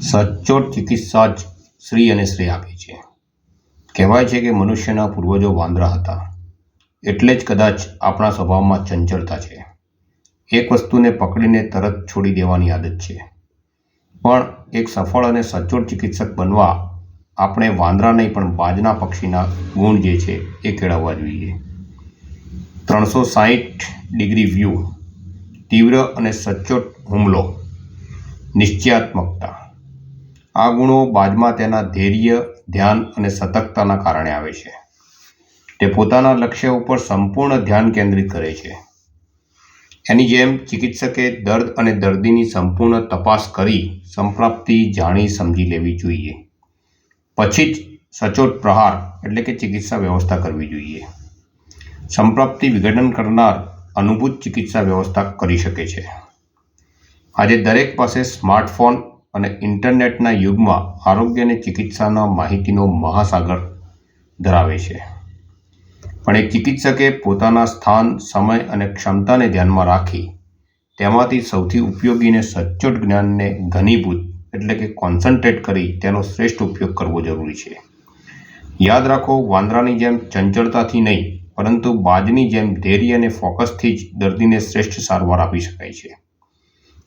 સચોટ ચિકિત્સા જ શ્રી અને શ્રેય આપે છે. કહેવાય છે કે મનુષ્યના પૂર્વજો વાંદરા હતા. એટલે જ કદાચ આપણા સ્વભાવમાં ચંચળતા છે. એક વસ્તુને પકડીને તરત છોડી દેવાની આદત છે. પણ એક સફળ અને સચોટ ચિકિત્સક બનવા આપણે વાંદરા નહીં, પણ બાજના પક્ષીના ગુણ જે છે એ કેળવવા જોઈએ. ત્રણસો સાહીઠ ડિગ્રી વ્યૂ, તીવ્ર અને સચોટ હુમલો, નિશ્ચયાત્મકતા. આ ગુણો બાદમાં તેના ધૈર્ય, ધ્યાન અને સતર્કતાના કારણે આવે છે. તે પોતાના લક્ષ્ય ઉપર સંપૂર્ણ ધ્યાન કેન્દ્રિત કરે છે. એની જેમ ચિકિત્સકે દર્દ અને દર્દીની સંપૂર્ણ તપાસ કરી સંપ્રાપ્તિ જાણી સમજી લેવી જોઈએ. પછી જ સચોટ પ્રહાર એટલે કે ચિકિત્સા વ્યવસ્થા કરવી જોઈએ. સંપ્રાપ્તિ વિઘટન કરનાર અનુભૂત ચિકિત્સા વ્યવસ્થા કરી શકે છે. આજે દરેક પાસે સ્માર્ટફોન અને ઇન્ટરનેટના યુગમાં આરોગ્ય અને ચિકિત્સાના માહિતીનો મહાસાગર ધરાવે છે. પણ એક ચિકિત્સકે પોતાના સ્થાન, સમય અને ક્ષમતાને ધ્યાનમાં રાખી તેમાંથી સૌથી ઉપયોગી અને સચોટ જ્ઞાનને ઘનીભૂત, એટલે કે કોન્સન્ટ્રેટ કરી તેનો શ્રેષ્ઠ ઉપયોગ કરવો જરૂરી છે. યાદ રાખો, વાંદરાની જેમ ચંચળતાથી નહીં, પરંતુ બાજની જેમ ધૈર્ય અને ફોકસથી જ દર્દીને શ્રેષ્ઠ સારવાર આપી શકાય છે.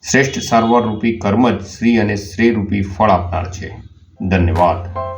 શ્રેષ્ઠ સારવાર રૂપી કર્મ જ શ્રી અને શ્રેય રૂપી ફળ આપનાર છે. ધન્યવાદ.